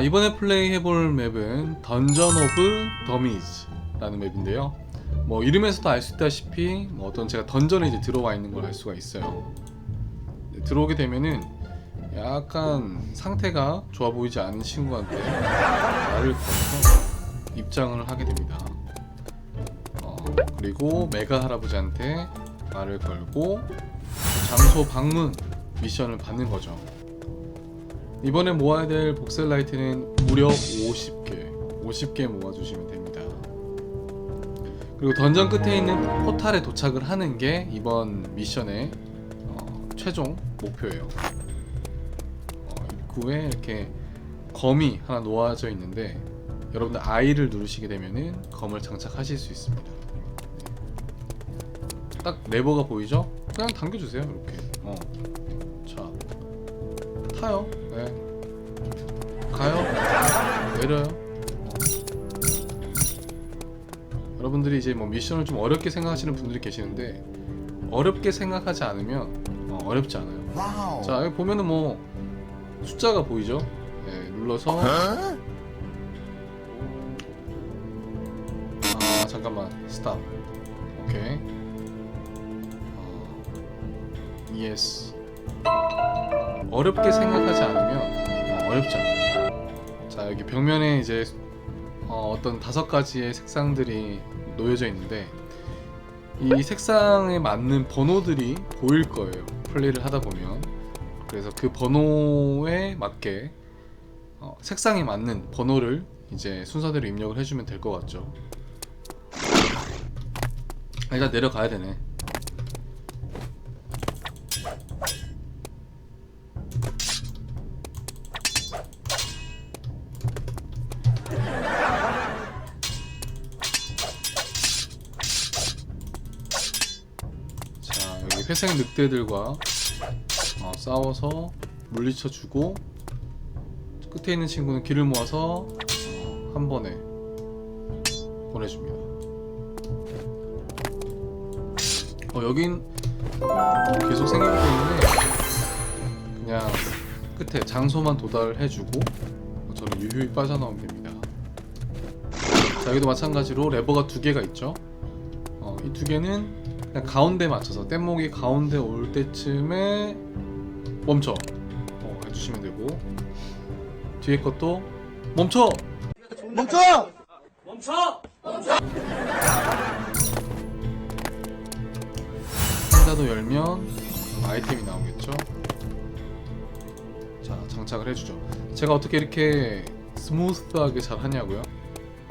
자 이번에 플레이해볼 맵은 던전 오브 더미즈 라는 맵인데요. 뭐 이름에서도 알 수 있다시피 뭐 어떤 제가 던전에 이제 들어와 있는 걸 알 수가 있어요. 네, 들어오게 되면은 약간 상태가 좋아 보이지 않은 친구한테 말을 걸어서 입장을 하게 됩니다. 어, 그리고 메가 할아버지한테 말을 걸고 장소 방문 미션을 받는 거죠 이번에 모아야 될 복셀라이트는 무려 50개 50개 모아주시면 됩니다 그리고 던전 끝에 있는 포탈에 도착을 하는 게 이번 미션의 어, 최종 목표예요 어, 입구에 이렇게 검이 하나 놓아져 있는데 여러분들 I를 누르시게 되면은 검을 장착하실 수 있습니다 네. 딱 레버가 보이죠? 그냥 당겨주세요 이렇게 타요. 네. 가요. 내려요. 어. 여러분들이 이제 뭐 미션을 좀 어렵게 생각하시는 분들이 계시는데 어렵게 생각하지 않으면 어, 어렵지 않아요. 와우. 자 여기 보면은 뭐 숫자가 보이죠? 네, 눌러서 어? 아 잠깐만 스탑. 오케이. 어, yes. 어렵게 생각하지 않으면 어, 어렵지 않아요. 자 여기 벽면에 이제 어, 어떤 다섯 가지의 색상들이 놓여져 있는데 이 색상에 맞는 번호들이 보일 거예요. 플레이를 하다 보면 그래서 그 번호에 맞게 어, 색상에 맞는 번호를 이제 순서대로 입력을 해주면 될 것 같죠. 아, 일단 내려가야 되네. 회색 늑대들과 어, 싸워서 물리쳐주고 끝에 있는 친구는 길을 모아서 어, 한 번에 보내줍니다. 어 여긴 계속 생기기 때문에 그냥 끝에 장소만 도달해주고 어, 저는 유유히 빠져나오면 됩니다. 자 여기도 마찬가지로 레버가 두 개가 있죠. 어, 이 두 개는 그냥 가운데 맞춰서 뗏목이 가운데 올 때쯤에 멈춰. 어, 해주시면 되고. 뒤에 것도 멈춰! 멈춰! 상자도 열면 아이템이 나오겠죠? 자 장착을 해주죠. 제가 어떻게 이렇게 스무스하게 잘 하냐고요?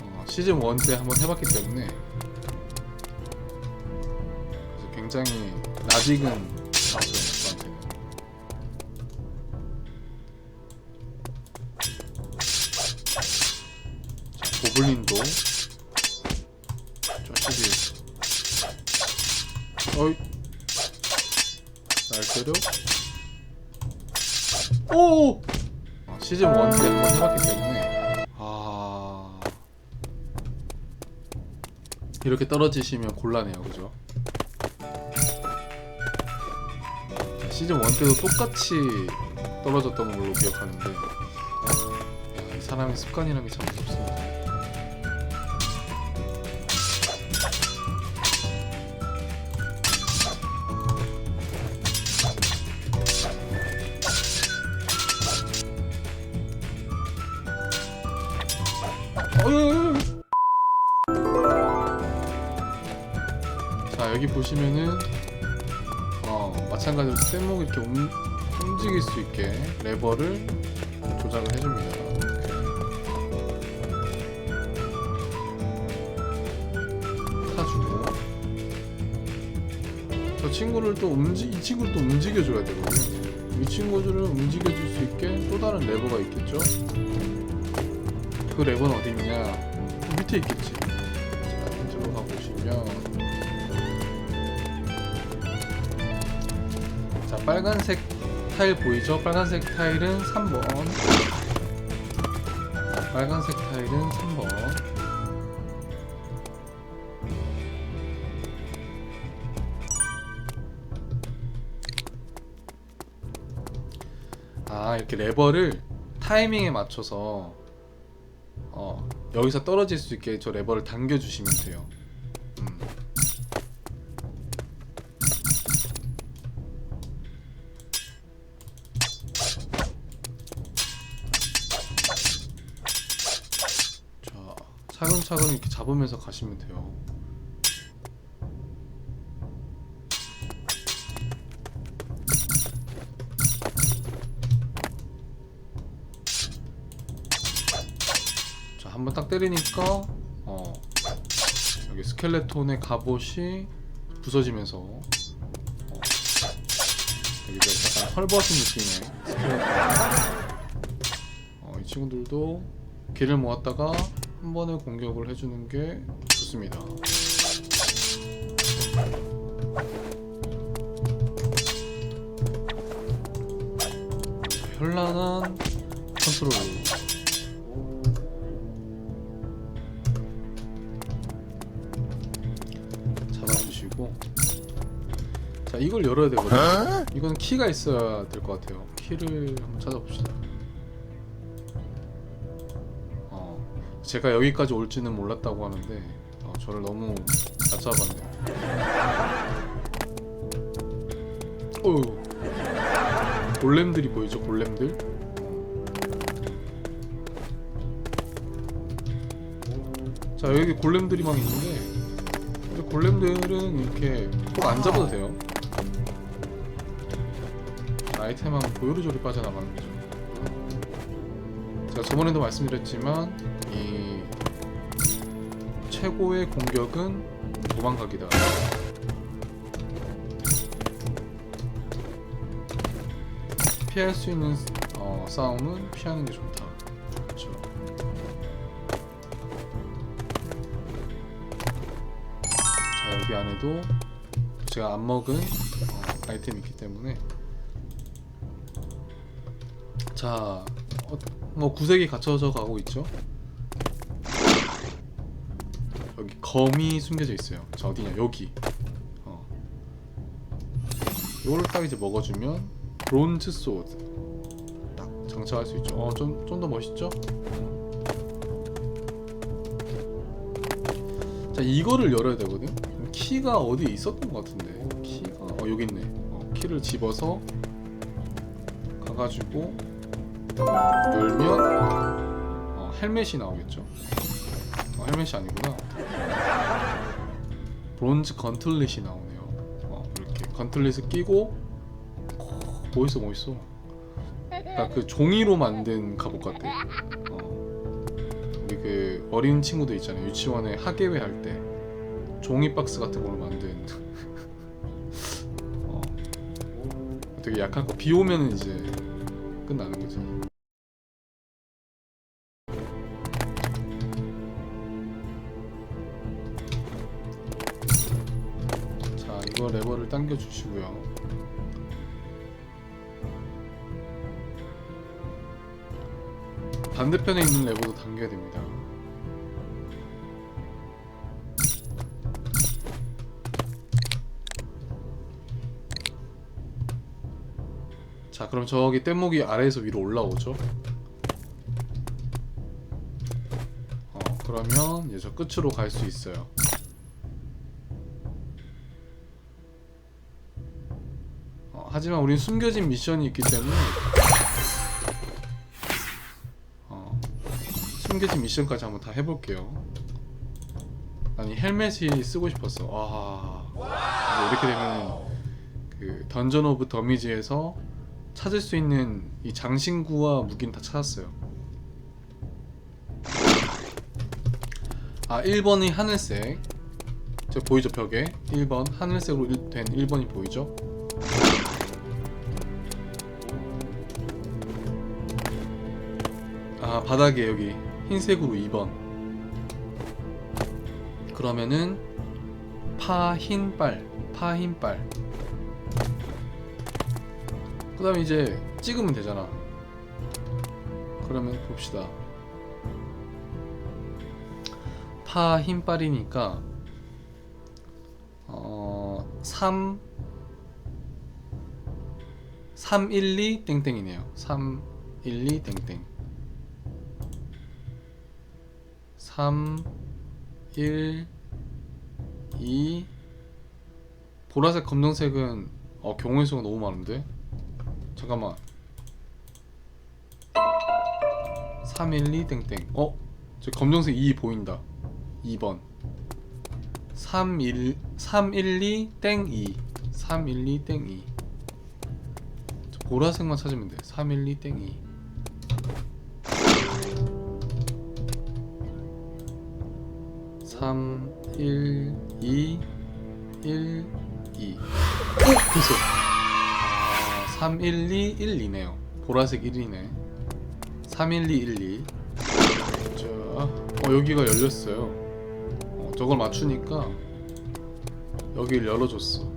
어, 시즌 1 때 한번 해봤기 때문에 굉장히 낯익은 장소예요 저한테는. 자 고블린도 좀 시리 어이. 날 때려? 오! 어, 시즌 1 때 한번 해봤기 때문에. 아. 이렇게 떨어지시면 곤란해요 그죠 시즌 1 때도 똑같이 떨어졌던 걸로 기억하는데 야, 이 사람의 습관이라는 게 참 무섭습니다. 자 여기 보시면은 어 마찬가지로 뗏목이 이렇게 움, 움직일 수 있게 레버를 조작을 해줍니다. 타주고 저 친구를 또 움직 이 친구를 또 움직여줘야 되거든요. 이 친구들을 움직여줄 수 있게 또 다른 레버가 있겠죠. 그 레버는 어디 있냐? 밑에 있겠지. 자, 이쪽으로 가보시면 자, 빨간색 타일 보이죠? 빨간색 타일은 3번. 자, 빨간색 타일은 3번. 아, 이렇게 레버를 타이밍에 맞춰서 어, 여기서 떨어질 수 있게 저 레버를 당겨주시면 돼요. 차근차근 이렇게 잡으면서 가시면 돼요. 자, 한번 딱 때리니까 어 여기 스켈레톤의 갑옷이 부서지면서 어, 여기가 약간 헐벗은 느낌의 스켈레톤. 어, 이 친구들도 길을 모았다가 한 번에 공격을 해주는 게 좋습니다. 현란한 컨트롤. 잡아주시고. 자 이걸 열어야 되거든요. 이건 키가 있어야 될 것 같아요. 키를 한번 찾아봅시다 제가 여기까지 올지는 몰랐다고 하는데 어, 저를 너무 얕잡았네요 어휴 골렘들이 보이죠 골렘들 자 여기 골렘들이 막 있는데 근데 골렘들은 이렇게 꼭안 잡아도 돼요. 아이템만 고요리조리 빠져나가는 거죠. 제가 저번에도 말씀드렸지만 이 최고의 공격은 도망가기다. 피할 수 있는 어, 싸움은 피하는 게 좋다. 그렇죠. 자 여기 안에도 제가 안 먹은 어, 아이템이 있기 때문에 자, 어, 뭐 구색이 갖춰져 가고 있죠. 검이 숨겨져 있어요. 자 어디냐 여기. 어. 요걸 딱 이제 먹어주면 브론즈 소드 딱 장착할 수 있죠. 어 좀 좀 더 멋있죠? 자 이거를 열어야 되거든. 키가 어디에 있었던 것 같은데 키가 어 여기 있네. 어, 키를 집어서 가가지고 열면 어, 헬멧이 나오겠죠. 어, 헬멧이 아니구나. 브론즈 건틀릿이 나오네요. 어, 이렇게 건틀릿을 끼고 어, 멋있어 멋있어. 그 종이로 만든 갑옷 같아. 어. 우리 그 어린 친구들 있잖아요. 유치원에 학예회 할 때 종이 박스 같은 걸로 만든. 어. 되게 약한 거. 비 오면은 이제 끝나는 주시고요. 반대편에 있는 레버도 당겨야 됩니다. 자, 그럼 저기 뗏목이 아래에서 위로 올라오죠. 어, 그러면 이제 저 끝으로 갈 수 있어요. 하지만 우린 숨겨진 미션이 있기 때문에 어, 숨겨진 미션까지 한번 다 해볼게요. 아니 헬멧이 쓰고 싶었어. 와 이렇게 되면 그 던전 오브 더미즈에서 찾을 수 있는 이 장신구와 무기는 다 찾았어요. 아 1번이 하늘색 저 보이죠 벽에 1번 하늘색으로 일- 된 1번이 보이죠? 바닥에 여기 흰색으로 2번. 그러면은 파흰빨. 파흰빨. 그 다음에 이제 찍으면 되잖아. 그러면 봅시다. 파 흰빨이니까 어... 3 312 땡땡이네요. 312 땡땡 3 1 2 보라색 검정색은 어 경우의 수가 너무 많은데? 잠깐만. 312 땡땡. 어? 저 검정색 2 보인다. 2번. 31 312 땡2 312 땡2 저 보라색만 찾으면 돼. 312 땡2 3 1 2 1 2 오! 됐어. 아, 3 1 2 1 2네요. 보라색 1이네. 3 1 2 1 2 자, 어 여기가 열렸어요. 어, 저걸 맞추니까 여기를 열어줬어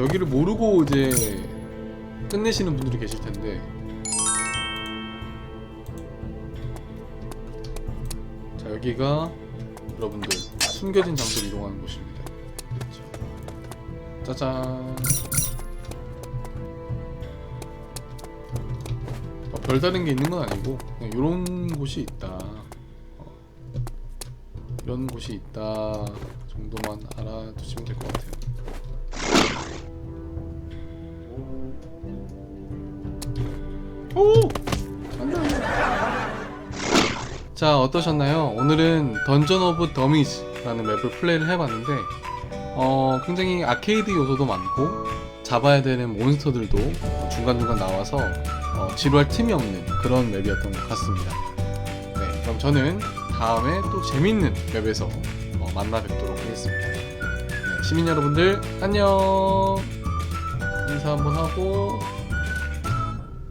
여기를 모르고 이제 끝내시는 분들이 계실 텐데. 자 여기가 여러분들 숨겨진 장소로 이동하는 곳입니다. 자, 짜잔. 어, 별다른 게 있는 건 아니고 그냥 이런 곳이 있다. 어, 이런 곳이 있다 정도만 알아두시면 될 것 같아요 오! 자 어떠셨나요? 오늘은 던전 오브 더미즈라는 맵을 플레이를 해봤는데 어, 굉장히 아케이드 요소도 많고 잡아야 되는 몬스터들도 중간중간 나와서 어, 지루할 틈이 없는 그런 맵이었던 것 같습니다. 네, 그럼 저는 다음에 또 재밌는 맵에서 어, 만나 뵙도록 하겠습니다. 네, 시민 여러분들 안녕 인사 한번 하고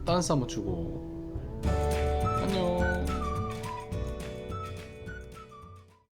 댄스 한번 주고